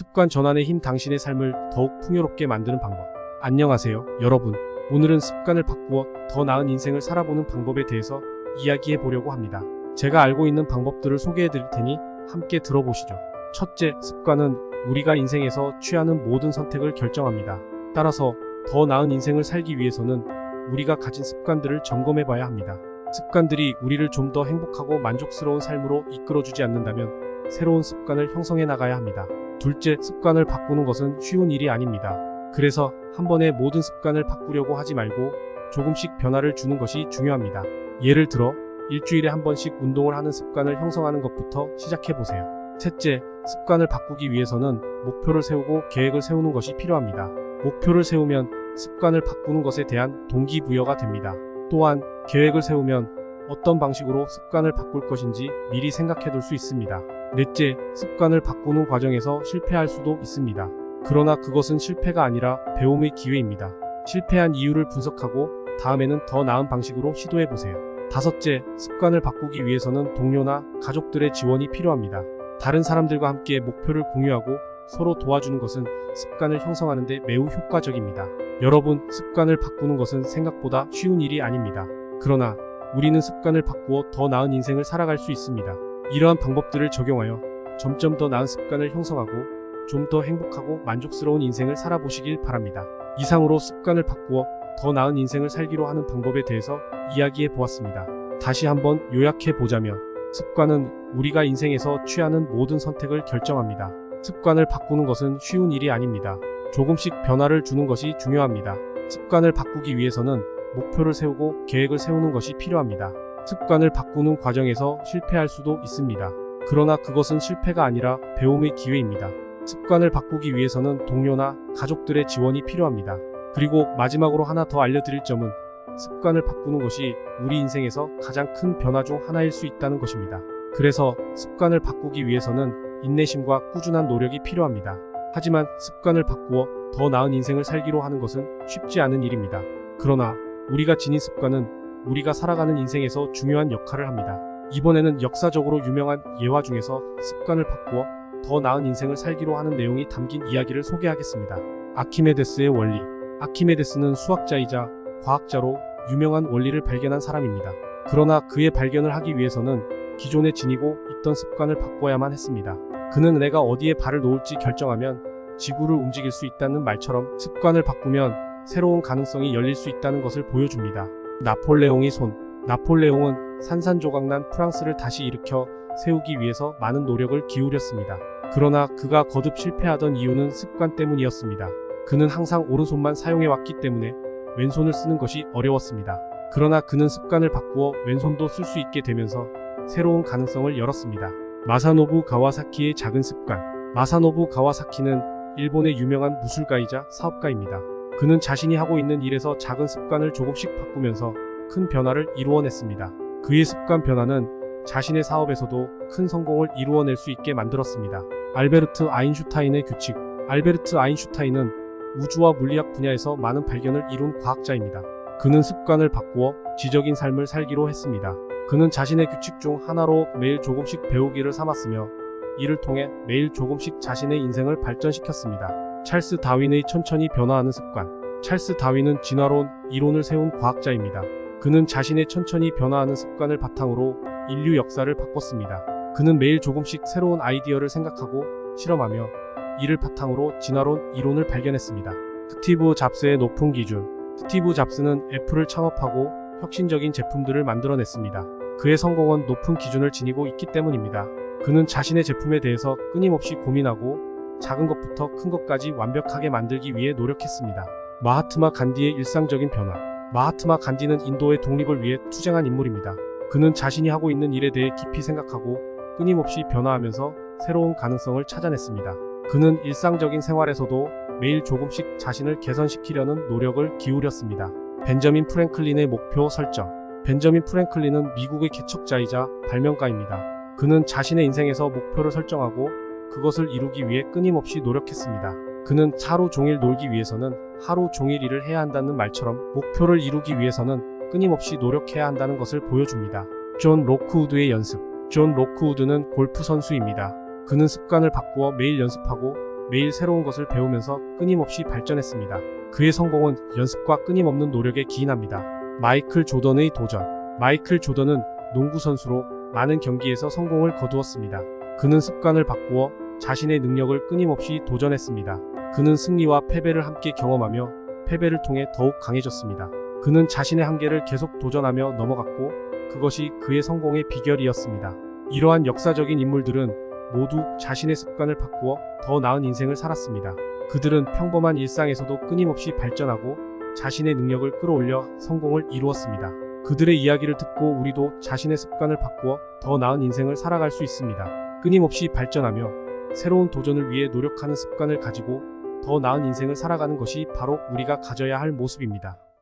습관 전환의 힘 당신의 삶을 더욱 풍요롭게 만드는 방법. 안녕하세요, 여러분. 오늘은 습관을 바꾸어 더 나은 인생을 살아보는 방법에 대해서 이야기해 보려고 합니다. 제가 알고 있는 방법들을 소개해 드릴 테니 함께 들어보시죠. 첫째, 습관은 우리가 인생에서 취하는 모든 선택을 결정합니다. 따라서 더 나은 인생을 살기 위해서는 우리가 가진 습관들을 점검해 봐야 합니다. 습관들이 우리를 좀 더 행복하고 만족스러운 삶으로 이끌어주지 않는다면 새로운 습관을 형성해 나가야 합니다. 둘째, 습관을 바꾸는 것은 쉬운 일이 아닙니다. 그래서 한 번에 모든 습관을 바꾸려고 하지 말고 조금씩 변화를 주는 것이 중요합니다. 예를 들어 일주일에 한 번씩 운동을 하는 습관을 형성하는 것부터 시작해 보세요. 셋째, 습관을 바꾸기 위해서는 목표를 세우고 계획을 세우는 것이 필요합니다. 목표를 세우면 습관을 바꾸는 것에 대한 동기부여가 됩니다. 또한 계획을 세우면 어떤 방식으로 습관을 바꿀 것인지 미리 생각해 둘 수 있습니다. 넷째, 습관을 바꾸는 과정에서 실패할 수도 있습니다. 그러나 그것은 실패가 아니라 배움의 기회입니다. 실패한 이유를 분석하고 다음에는 더 나은 방식으로 시도해 보세요. 다섯째, 습관을 바꾸기 위해서는 동료나 가족들의 지원이 필요합니다. 다른 사람들과 함께 목표를 공유하고 서로 도와주는 것은 습관을 형성하는 데 매우 효과적입니다. 여러분, 습관을 바꾸는 것은 생각보다 쉬운 일이 아닙니다. 그러나 우리는 습관을 바꾸어 더 나은 인생을 살아갈 수 있습니다. 이러한 방법들을 적용하여 점점 더 나은 습관을 형성하고 좀 더 행복하고 만족스러운 인생을 살아보시길 바랍니다. 이상으로 습관을 바꾸어 더 나은 인생을 살기로 하는 방법에 대해서 이야기해 보았습니다. 다시 한번 요약해 보자면 습관은 우리가 인생에서 취하는 모든 선택을 결정합니다. 습관을 바꾸는 것은 쉬운 일이 아닙니다. 조금씩 변화를 주는 것이 중요합니다. 습관을 바꾸기 위해서는 목표를 세우고 계획을 세우는 것이 필요합니다. 습관을 바꾸는 과정에서 실패할 수도 있습니다. 그러나 그것은 실패가 아니라 배움의 기회입니다. 습관을 바꾸기 위해서는 동료나 가족들의 지원이 필요합니다. 그리고 마지막으로 하나 더 알려드릴 점은 습관을 바꾸는 것이 우리 인생에서 가장 큰 변화 중 하나일 수 있다는 것입니다. 그래서 습관을 바꾸기 위해서는 인내심과 꾸준한 노력이 필요합니다. 하지만 습관을 바꾸어 더 나은 인생을 살기로 하는 것은 쉽지 않은 일입니다. 그러나 우리가 지닌 습관은 우리가 살아가는 인생에서 중요한 역할을 합니다. 이번에는 역사적으로 유명한 예화 중에서 습관을 바꾸어 더 나은 인생을 살기로 하는 내용이 담긴 이야기를 소개하겠습니다. 아키메데스의 원리. 아키메데스는 수학자이자 과학자로 유명한 원리를 발견한 사람입니다. 그러나 그의 발견을 하기 위해서는 기존에 지니고 있던 습관을 바꿔야만 했습니다. 그는 내가 어디에 발을 놓을지 결정하면 지구를 움직일 수 있다는 말처럼 습관을 바꾸면 새로운 가능성이 열릴 수 있다는 것을 보여줍니다. 나폴레옹의 손. 나폴레옹은 산산조각난 프랑스를 다시 일으켜 세우기 위해서 많은 노력을 기울였습니다. 그러나 그가 거듭 실패하던 이유는 습관 때문이었습니다. 그는 항상 오른손만 사용해왔기 때문에 왼손을 쓰는 것이 어려웠습니다. 그러나 그는 습관을 바꾸어 왼손도 쓸 수 있게 되면서 새로운 가능성을 열었습니다. 마사노부 가와사키의 작은 습관. 마사노부 가와사키는 일본의 유명한 무술가이자 사업가입니다. 그는 자신이 하고 있는 일에서 작은 습관을 조금씩 바꾸면서 큰 변화를 이루어냈습니다. 그의 습관 변화는 자신의 사업에서도 큰 성공을 이루어낼 수 있게 만들었습니다. 알베르트 아인슈타인의 규칙. 알베르트 아인슈타인은 우주와 물리학 분야에서 많은 발견을 이룬 과학자입니다. 그는 습관을 바꾸어 지적인 삶을 살기로 했습니다. 그는 자신의 규칙 중 하나로 매일 조금씩 배우기를 삼았으며 이를 통해 매일 조금씩 자신의 인생을 발전시켰습니다. 찰스 다윈의 천천히 변화하는 습관. 찰스 다윈은 진화론 이론을 세운 과학자입니다. 그는 자신의 천천히 변화하는 습관을 바탕으로 인류 역사를 바꿨습니다. 그는 매일 조금씩 새로운 아이디어를 생각하고 실험하며 이를 바탕으로 진화론 이론을 발견했습니다. 스티브 잡스의 높은 기준. 스티브 잡스는 애플을 창업하고 혁신적인 제품들을 만들어냈습니다. 그의 성공은 높은 기준을 지니고 있기 때문입니다. 그는 자신의 제품에 대해서 끊임없이 고민하고 작은 것부터 큰 것까지 완벽하게 만들기 위해 노력했습니다. 마하트마 간디의 일상적인 변화. 마하트마 간디는 인도의 독립을 위해 투쟁한 인물입니다. 그는 자신이 하고 있는 일에 대해 깊이 생각하고 끊임없이 변화하면서 새로운 가능성을 찾아냈습니다. 그는 일상적인 생활에서도 매일 조금씩 자신을 개선시키려는 노력을 기울였습니다. 벤저민 프랭클린의 목표 설정. 벤저민 프랭클린은 미국의 개척자이자 발명가입니다. 그는 자신의 인생에서 목표를 설정하고 그것을 이루기 위해 끊임없이 노력했습니다. 그는 하루 종일 놀기 위해서는 하루 종일 일을 해야 한다는 말처럼 목표를 이루기 위해서는 끊임없이 노력해야 한다는 것을 보여줍니다. 존 로크우드의 연습. 존 로크우드는 골프 선수입니다. 그는 습관을 바꾸어 매일 연습하고 매일 새로운 것을 배우면서 끊임없이 발전했습니다. 그의 성공은 연습과 끊임없는 노력에 기인합니다. 마이클 조던의 도전. 마이클 조던은 농구 선수로 많은 경기에서 성공을 거두었습니다. 그는 습관을 바꾸어 자신의 능력을 끊임없이 도전했습니다. 그는 승리와 패배를 함께 경험하며 패배를 통해 더욱 강해졌습니다. 그는 자신의 한계를 계속 도전하며 넘어갔고 그것이 그의 성공의 비결이었습니다. 이러한 역사적인 인물들은 모두 자신의 습관을 바꾸어 더 나은 인생을 살았습니다. 그들은 평범한 일상에서도 끊임없이 발전하고 자신의 능력을 끌어올려 성공을 이루었습니다. 그들의 이야기를 듣고 우리도 자신의 습관을 바꾸어 더 나은 인생을 살아갈 수 있습니다. 끊임없이 발전하며 새로운 도전을 위해 노력하는 습관을 가지고 더 나은 인생을 살아가는 것이 바로 우리가 가져야 할 모습입니다.